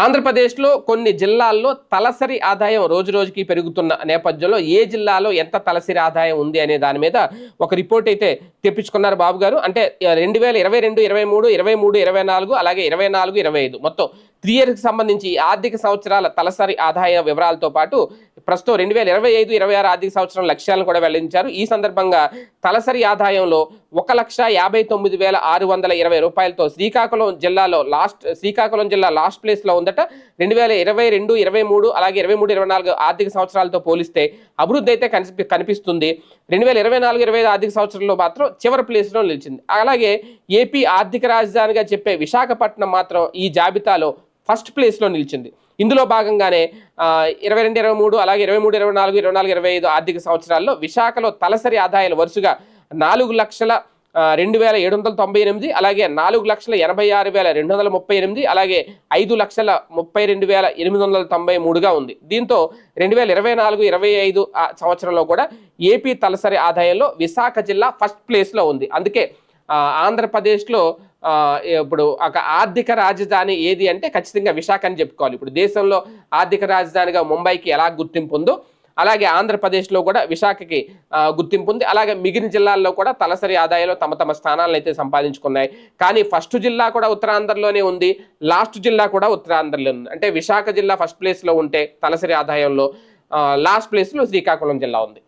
ఆంధ్రప్రదేశ్లో కొన్ని జిల్లాల్లో తలసరి ఆదాయం రోజు రోజుకి పెరుగుతున్న నేపథ్యంలో ఏ జిల్లాలో ఎంత తలసరి ఆదాయం ఉంది అనే దాని మీద ఒక రిపోర్ట్ అయితే తెప్పించుకున్నారు బాబు గారు. అంటే రెండు వేల ఇరవై రెండు ఇరవై మూడు ఇరవై మూడు ఇరవై నాలుగు అలాగే ఇరవై నాలుగు ఇరవై ఐదు. మొత్తం త్రీ ఇయర్కి సంబంధించి ఈ ఆర్థిక సంవత్సరాల తలసరి ఆదాయ వివరాలతో పాటు ప్రస్తుతం రెండు వేల ఇరవై ఐదు ఇరవై ఆరు ఆర్థిక సంవత్సరం లక్ష్యాలను కూడా వెల్లడించారు. ఈ సందర్భంగా తలసరి ఆదాయంలో ఒక లక్ష యాభై తొమ్మిది వేల ఆరు వందల ఇరవై రూపాయలతో శ్రీకాకుళం జిల్లాలో లాస్ట్ శ్రీకాకుళం జిల్లా లాస్ట్ ప్లేస్లో ఉందట. రెండు వేల ఇరవై రెండు ఇరవై మూడు అలాగే ఇరవై మూడు ఇరవై నాలుగు ఆర్థిక సంవత్సరాలతో పోలిస్తే అభివృద్ధి అయితే కనిపి కనిపిస్తుంది. రెండు వేల ఇరవై నాలుగు ఇరవై ఐదు ఆర్థిక సంవత్సరంలో మాత్రం చివరి ప్లేస్లో నిలిచింది. అలాగే ఏపీ ఆర్థిక రాజధానిగా చెప్పే విశాఖపట్నం మాత్రం ఈ జాబితాలో ఫస్ట్ ప్లేస్లో నిలిచింది. ఇందులో భాగంగానే ఇరవై రెండు ఇరవై మూడు అలాగే ఇరవై మూడు ఇరవై నాలుగు ఇరవై నాలుగు ఇరవై ఐదు ఆర్థిక సంవత్సరాల్లో విశాఖలో తలసరి ఆదాయాలు వరుసగా నాలుగు లక్షల రెండు వేల ఏడు వందల తొంభై ఎనిమిది అలాగే నాలుగు లక్షల ఎనభై ఆరు వేల రెండు వందల ముప్పై ఎనిమిది అలాగే ఐదు లక్షల ముప్పై రెండు వేల ఎనిమిది వందల తొంభై మూడుగా ఉంది. దీంతో రెండు వేల ఇరవై నాలుగు ఇరవై ఐదు సంవత్సరంలో కూడా ఏపీ తలసరి ఆదాయంలో విశాఖ జిల్లా ఫస్ట్ ప్లేస్లో ఉంది. అందుకే ఆంధ్రప్రదేశ్లో ఇప్పుడు ఒక ఆర్థిక రాజధాని ఏది అంటే ఖచ్చితంగా విశాఖ అని చెప్పుకోవాలి. ఇప్పుడు దేశంలో ఆర్థిక రాజధానిగా ముంబైకి ఎలా గుర్తింపు ఉందో అలాగే ఆంధ్రప్రదేశ్లో కూడా విశాఖకి గుర్తింపు ఉంది. అలాగే మిగిలిన జిల్లాల్లో కూడా తలసరి ఆదాయంలో తమ తమ స్థానాలను అయితే సంపాదించుకున్నాయి. కానీ ఫస్ట్ జిల్లా కూడా ఉత్తరాంధ్రలోనే ఉంది. లాస్ట్ జిల్లా కూడా ఉత్తరాంధ్రలో ఉంది. అంటే విశాఖ జిల్లా ఫస్ట్ ప్లేస్లో ఉంటే తలసరి ఆదాయంలో లాస్ట్ ప్లేస్లో శ్రీకాకుళం జిల్లా ఉంది.